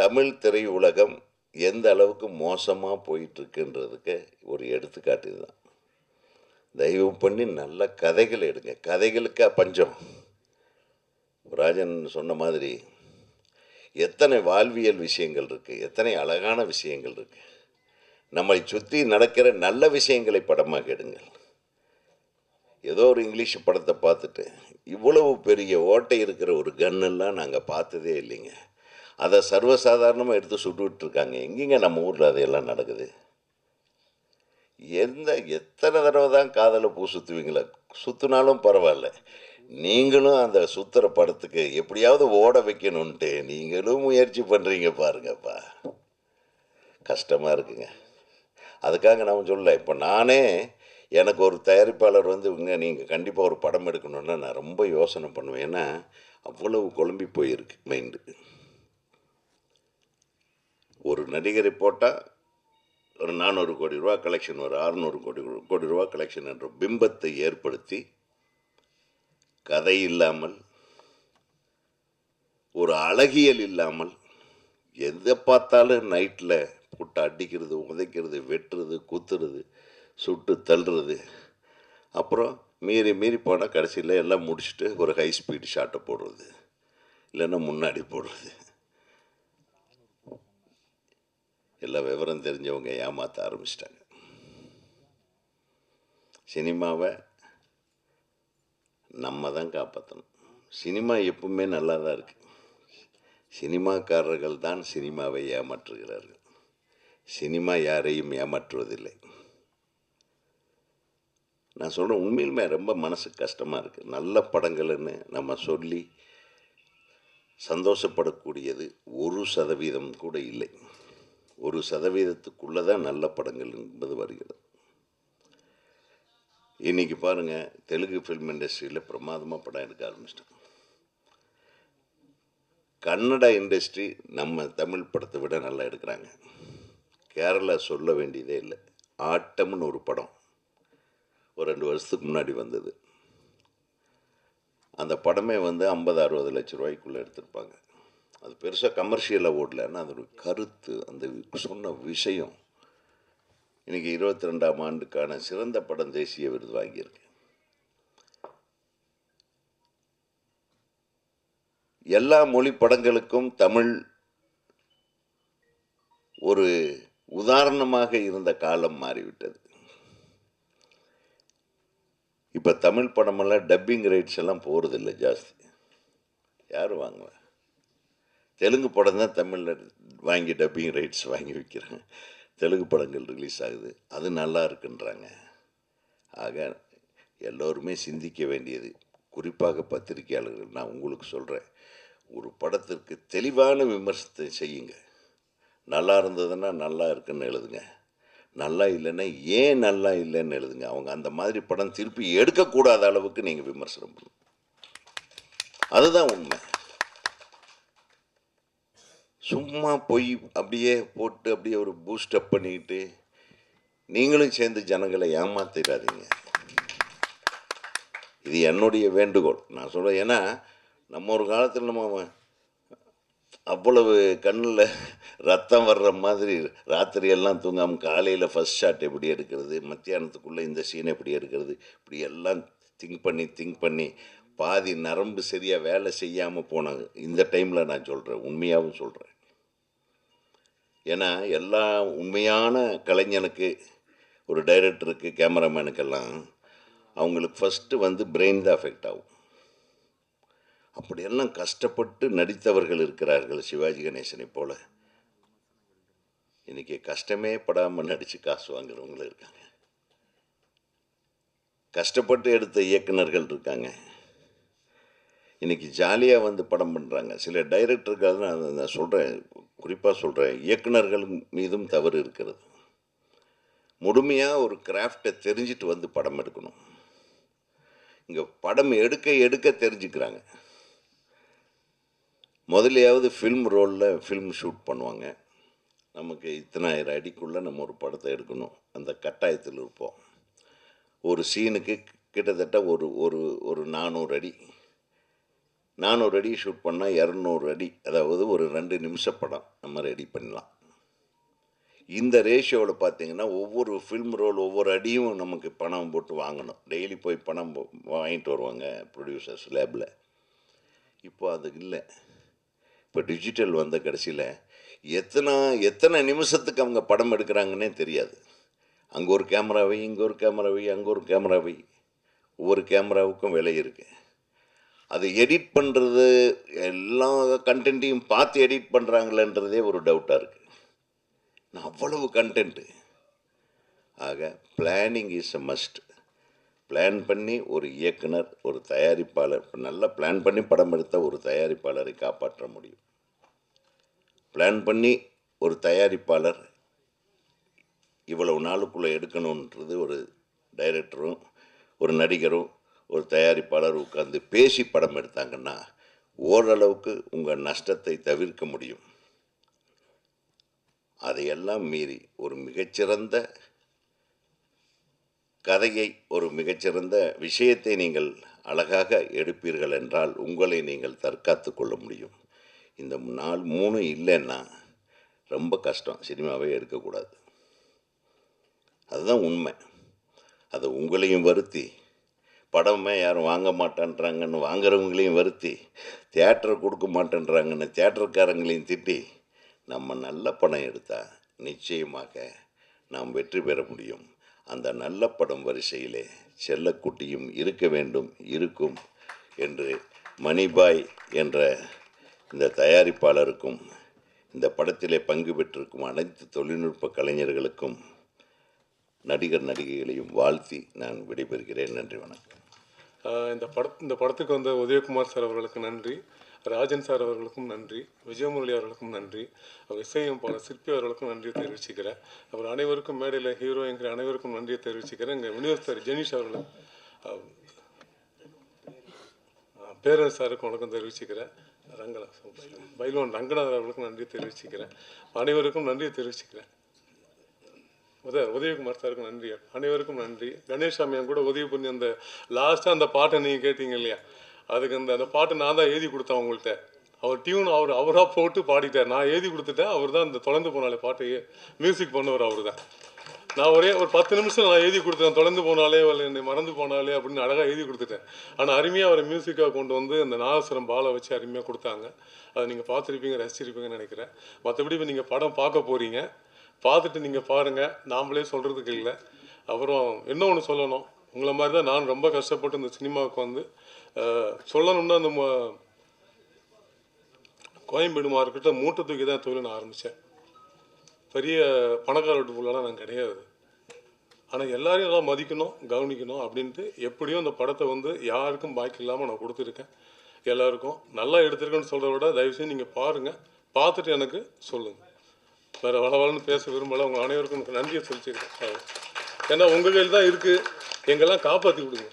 தமிழ் திரையுலகம் எந்த அளவுக்கு மோசமாக போயிட்டுருக்குன்றதுக்கு ஒரு எடுத்துக்காட்டு இதுதான். தயவு பண்ணி நல்ல கதைகள் எடுங்க. கதைகளுக்கா பஞ்சம். ராஜன் சொன்ன மாதிரி எத்தனை வாழ்வியல் விஷயங்கள் இருக்குது எத்தனை அழகான விஷயங்கள் இருக்குது நம்மை சுற்றி நடக்கிற நல்ல விஷயங்களை படமாக எடுங்கள். ஏதோ ஒரு இங்கிலீஷ் படத்தை பார்த்துட்டு இவ்வளவு பெரிய ஓட்டை இருக்கிற ஒரு கன்னெல்லாம் நாங்கள் பார்த்ததே இல்லைங்க. அதை சர்வசாதாரணமாக எடுத்து சுட்டுக்கிட்டு இருக்காங்க எங்கேங்க நம்ம ஊரில் அதையெல்லாம் நடக்குது? எந்த எத்தனை தடவை தான் காதலை பூ சுற்றுவீங்களா சுற்றினாலும் பரவாயில்ல. நீங்களும் அந்த சுத்துற படத்துக்கு எப்படியாவது ஓட வைக்கணுன்ட்டு நீங்களும் முயற்சி பண்ணுறீங்க பாருங்கப்பா. கஷ்டமாக இருக்குங்க. அதுக்காக நான் சொல்ல இப்போ நானே எனக்கு ஒரு தயாரிப்பாளர் வந்து இவங்க நீங்கள் கண்டிப்பாக ஒரு படம் எடுக்கணுன்னா நான் ரொம்ப யோசனை பண்ணுவேன். ஏன்னா அவ்வளவு குழம்பி போயிருக்கு மைண்டு. ஒரு நடிகரை போட்டால் ஒரு நானூறு கோடி ரூபா கலெக்ஷன் ஒரு அறுநூறு கோடி கோடி ரூபா கலெக்ஷன் என்ற பிம்பத்தை ஏற்படுத்தி கதை இல்லாமல் ஒரு அழகியல் இல்லாமல் எதை பார்த்தாலும் நைட்டில் போட்டு அடிக்கிறது உதைக்கிறது வெட்டுறது குத்துறது சுட்டு தள்ளுறது. அப்புறம் மீறி மீறி போனால் கடைசியில் எல்லாம் முடிச்சுட்டு ஒரு ஹை ஸ்பீடு ஷாட்டை போடுறது. இல்லைன்னா முன்னாடி போடுறது. எல்லா விவரம் தெரிஞ்சவங்க ஏமாற்ற ஆரம்பிச்சிட்டாங்க. சினிமாவை நம்ம தான் காப்பாற்றணும் சினிமா எப்பவுமே நல்லா தான் இருக்குது சினிமாக்காரர்கள் தான் சினிமாவை ஏமாற்றுகிறார்கள். சினிமா யாரையும் ஏமாற்றுவதில்லை. நான் சொல்கிறேன் உண்மையிலுமே ரொம்ப மனசு கஷ்டமாக இருக்குது நல்ல படங்கள்னு நம்ம சொல்லி சந்தோஷப்படக்கூடியது ஒரு சதவீதம் கூட இல்லை. ஒரு சதவீதத்துக்குள்ளே தான் நல்ல படங்கள் என்பது வருகிறது. இன்னைக்கு பாருங்கள் தெலுங்கு ஃபிலிம் இண்டஸ்ட்ரியில் பிரமாதமாக படம் எடுக்க ஆரம்பிச்சிட்டாங்க. கன்னட இண்டஸ்ட்ரி நம்ம தமிழ் படத்தை விட நல்லா எடுக்கிறாங்க. கேரளா சொல்ல வேண்டியதே இல்லை. ஆட்டம்னு ஒரு படம் ஒரு ரெண்டு வருஷத்துக்கு முன்னாடி வந்தது. அந்த படமே வந்து ஐம்பது அறுபது லட்ச ரூபாய்க்குள்ளே எடுத்திருப்பாங்க. அது பெருசாக கமர்ஷியலாக ஓடலன்னா அதோட கருத்து. அந்த சொன்ன விஷயம் இன்னைக்கு இருபத்தி ரெண்டாம் ஆண்டுக்கான சிறந்த படம் தேசிய விருது வாங்கியிருக்கு. எல்லா மொழி படங்களுக்கும் தமிழ் ஒரு உதாரணமாக இருந்த காலம் மாறிவிட்டது. இப்போ தமிழ் படமெல்லாம் டப்பிங் ரைட்ஸ் எல்லாம் போகிறதில்ல ஜாஸ்தி. யார் வாங்குவா? தெலுங்கு படம் தான் தமிழில் வாங்கி டப்பிங் ரைட்ஸ் வாங்கி விற்கிறாங்க தெலுங்கு படங்கள் ரிலீஸ் ஆகுது. அது நல்லா இருக்குன்றாங்க. ஆக எல்லோருமே சிந்திக்க வேண்டியது. குறிப்பாக பத்திரிகையாளர்கள். நான் உங்களுக்கு சொல்கிறேன் ஒரு படத்திற்கு தெளிவான விமர்சனத்தை செய்யுங்க. நல்லா இருந்ததுன்னா நல்லா இருக்குன்னு எழுதுங்க. நல்லா இல்லைன்னா ஏன் நல்லா இல்லைன்னு எழுதுங்க. அவங்க அந்த மாதிரி படம் திருப்பி எடுக்கக்கூடாத அளவுக்கு நீங்கள் விமர்சனம் பண்ணுங்க அதுதான் உண்மை. சும்மா போய் அப்படியே போட்டு அப்படியே ஒரு பூஸ்டப் பண்ணிக்கிட்டு நீங்களும் சேர்ந்து ஜனங்களை ஏமாத்திடாதீங்க. இது என்னுடைய வேண்டுகோள். நான் சொல்கிறேன் ஏன்னா நம்ம ஒரு காலத்தில் நம்ம அவ்வளவு கண்ணில் ரத்தம் வர்ற மாதிரி ராத்திரி எல்லாம் தூங்காமல் காலையில் ஃபஸ்ட் ஷாட் எப்படி எடுக்கிறது மத்தியானத்துக்குள்ளே இந்த சீன் எப்படி எடுக்கிறது இப்படி எல்லாம் திங்க் பண்ணி திங்க் பண்ணி பாதி நரம்பு சரியாக வேலை செய்யாமல் போனாங்க இந்த டைமில் நான் சொல்கிறேன் உண்மையாகவும் சொல்கிறேன் ஏன்னா எல்லா உண்மையான கலைஞனுக்கு ஒரு டைரக்டருக்கு கேமராமேனுக்கெல்லாம் அவங்களுக்கு ஃபஸ்ட்டு வந்து பிரெயின் தான் அஃபெக்ட் ஆகும். அப்படியெல்லாம் கஷ்டப்பட்டு நடித்தவர்கள் இருக்கிறார்கள் சிவாஜி கணேசனை போல். இன்றைக்கி கஷ்டமே படாமல் நடித்து காசு வாங்குறவங்களும் இருக்காங்க. கஷ்டப்பட்டு எடுத்த இயக்குனர்கள் இருக்காங்க. இன்றைக்கி ஜாலியாக வந்து படம் பண்ணுறாங்க சில டைரக்டர்கள் நான் நான் சொல்கிறேன் குறிப்பாக சொல்கிறேன் இயக்குநர்கள் மீதும் தவறு இருக்கிறது. முழுமையாக ஒரு கிராஃப்டை தெரிஞ்சிட்டு வந்து படம் எடுக்கணும். இங்கே படம் எடுக்க எடுக்க தெரிஞ்சுக்கிறாங்க. முதலையாவது ஃபில்ம் ரோலில் ஃபில்ம் ஷூட் பண்ணுவாங்க. நமக்கு இத்தனாயிரம் அடிக்குள்ளே நம்ம ஒரு படத்தை எடுக்கணும். அந்த கட்டாயத்தில் இருப்போம். ஒரு சீனுக்கு கிட்டத்தட்ட ஒரு ஒரு ஒரு நானூறு அடி. நானூறு அடி ஷூட் பண்ணால் இரநூறு அடி. அதாவது ஒரு ரெண்டு நிமிஷ படம். நம்ம ரெடி பண்ணலாம். இந்த ரேஷியோவில் பார்த்தீங்கன்னா ஒவ்வொரு ஃபில்ம் ரோல் ஒவ்வொரு அடியும் நமக்கு பணம் போட்டு வாங்கணும். டெய்லி போய் பணம் வாங்கிட்டு வருவாங்க ப்ரொடியூசர்ஸ் லேபில் இப்போ அது இல்லை. இப்போ டிஜிட்டல் வந்த கடைசியில் எத்தனை எத்தனை நிமிஷத்துக்கு அவங்க படம் எடுக்கிறாங்கன்னே தெரியாது. அங்கே ஒரு கேமராவை இங்கே ஒரு கேமராவை அங்கே ஒரு கேமரா வை. ஒவ்வொரு கேமராவுக்கும் விலை இருக்குது அது எடிட் பண்ணுறது எல்லா கண்டென்ட்டையும் பார்த்து எடிட் பண்ணுறாங்களேன்றதே ஒரு டவுட்டாக இருக்குது நான் அவ்வளவு கண்டென்ட்டு ஆக planning is a must plan பண்ணி ஒரு இயக்குனர் ஒரு தயாரிப்பாளர் இப்போ நல்லா பிளான் பண்ணி படம் எடுத்த ஒரு தயாரிப்பாளரை காப்பாற்ற முடியும். பிளான் பண்ணி ஒரு தயாரிப்பாளர் இவ்வளவு நாளுக்குள்ளே எடுக்கணுன்றது ஒரு டைரக்டரும் ஒரு நடிகரும் ஒரு தயாரிப்பாளர் உட்கார்ந்து பேசி படம் எடுத்தாங்கன்னா ஓரளவுக்கு உங்கள் நஷ்டத்தை தவிர்க்க முடியும். அதையெல்லாம் மீறி ஒரு மிகச்சிறந்த கதையை ஒரு மிகச்சிறந்த விஷயத்தை நீங்கள் அழகாக எடுப்பீர்கள் என்றால் உங்களை நீங்கள் தற்காத்து கொள்ள முடியும். இந்த நாள் மூணு இல்லைன்னா ரொம்ப கஷ்டம். சினிமாவே எடுக்கக்கூடாது. அதுதான் உண்மை. அது உங்களையும் வருத்தி படமே யாரும் வாங்க மாட்டேன்றாங்கன்னு வாங்குறவங்களையும் வருத்தி தியேட்டர் கொடுக்க மாட்டேன்றாங்கன்னு தியேட்டர்காரங்களையும் திட்டி நம்ம நல்ல படம் எடுத்தால் நிச்சயமாக நாம் வெற்றி பெற முடியும். அந்த நல்ல படம் வரிசையிலே செல்லக்குட்டியும் இருக்க வேண்டும் இருக்கும் என்று மணிபாய் என்ற இந்த தயாரிப்பாளருக்கும் இந்த படத்திலே பங்கு பெற்றிருக்கும் அனைத்து தொழில்நுட்ப கலைஞர்களுக்கும் நடிகர் நடிகைகளையும் வாழ்த்தி நான் விடைபெறுகிறேன். நன்றி வணக்கம். இந்த பட இந்த படத்துக்கு வந்த உதயகுமார் சார் அவர்களுக்கு நன்றி. ராஜன் சார் அவர்களுக்கும் நன்றி. விஜயமுரளி அவர்களுக்கும் நன்றி. அவர் இசையும் பல சிற்பி அவர்களுக்கும் நன்றியை தெரிவிச்சுக்கிறேன். அவர் அனைவருக்கும் மேடையில் ஹீரோ என்கிற அனைவருக்கும் நன்றியை தெரிவிச்சுக்கிறேன். எங்கள் விநியோகஸ்தர் ஜெனிஷ் அவர்கள் பேரரசு சாருக்கும் வணக்கம் தெரிவிச்சுக்கிறேன். ரங்கநாத் பைலோன் ரங்கநாதர் அவர்களுக்கும் நன்றி தெரிவிச்சுக்கிறேன். அனைவருக்கும் நன்றியை தெரிவிச்சுக்கிறேன். உதய உதயகுமார் சாருக்கும் நன்றி. அனைவருக்கும் நன்றி. கணேஷ் சாமியான் கூட உதவி பண்ணி அந்த லாஸ்ட்டாக அந்த பாட்டை நீங்கள் கேட்டீங்க இல்லையா? அதுக்கு அந்த அந்த பாட்டை நான் தான் எழுதி கொடுத்தேன் உங்கள்கிட்ட அவர் டியூன் அவர் அவராக போட்டு பாடிட்டார். நான் எழுதி கொடுத்துட்டேன். அவர் தான் இந்த தொலைந்து போனாலே பாட்டையே மியூசிக் பண்ணவர் அவர் தான். நான் ஒரே ஒரு பத்து நிமிஷம் நான் எழுதி கொடுத்தேன் தொலைந்து போனாலே இல்லை என்னை மறந்து போனாலே அப்படின்னு அழகாக எழுதி கொடுத்துட்டேன். ஆனால் அருமையாக அவரை மியூசிக்காக கொண்டு வந்து அந்த நாகசுரம் பாலை வச்சு அருமையாக கொடுத்தாங்க. அதை நீங்கள் பார்த்துருப்பீங்க ரசிச்சிருப்பீங்கன்னு நினைக்கிறேன். மற்றபடி இப்போ நீங்கள் படம் பார்க்க போகிறீங்க பார்த்துட்டு நீங்கள் பாருங்கள் நாமளே சொல்கிறதுக்கு இல்லை. அப்புறம் என்ன ஒன்று சொல்லணும்? உங்களை மாதிரி தான் நான் ரொம்ப கஷ்டப்பட்டு இந்த சினிமாவுக்கு வந்து சொல்லணும்னா அந்த ம- கோயம்பேடு மார்க்கெட்டில் மூட்டை தூக்கி தான் தொழில் நான் ஆரம்பித்தேன் பெரிய பணக்கார வீட்டு நான் கிடையாது. ஆனால் எல்லாரையும் எல்லாம் மதிக்கணும் கவனிக்கணும் அப்படின்ட்டு எப்படியும் அந்த படத்தை வந்து யாருக்கும் பாக்கி இல்லாமல் நான் கொடுத்துருக்கேன். எல்லாருக்கும் நல்லா எடுத்திருக்கேன்னு சொல்கிறத விட தயவுசெய்து நீங்கள் பாருங்கள் பார்த்துட்டு எனக்கு சொல்லுங்கள் வேறு வளவளன்னு பேச விரும்பலை. உங்கள் அனைவருக்கும் நன்றியை சொல்லிச்சுக்கிறேன். ஏன்னா உங்கள் கையில் தான் இருக்குது எங்கெல்லாம் காப்பாற்றி விடுங்க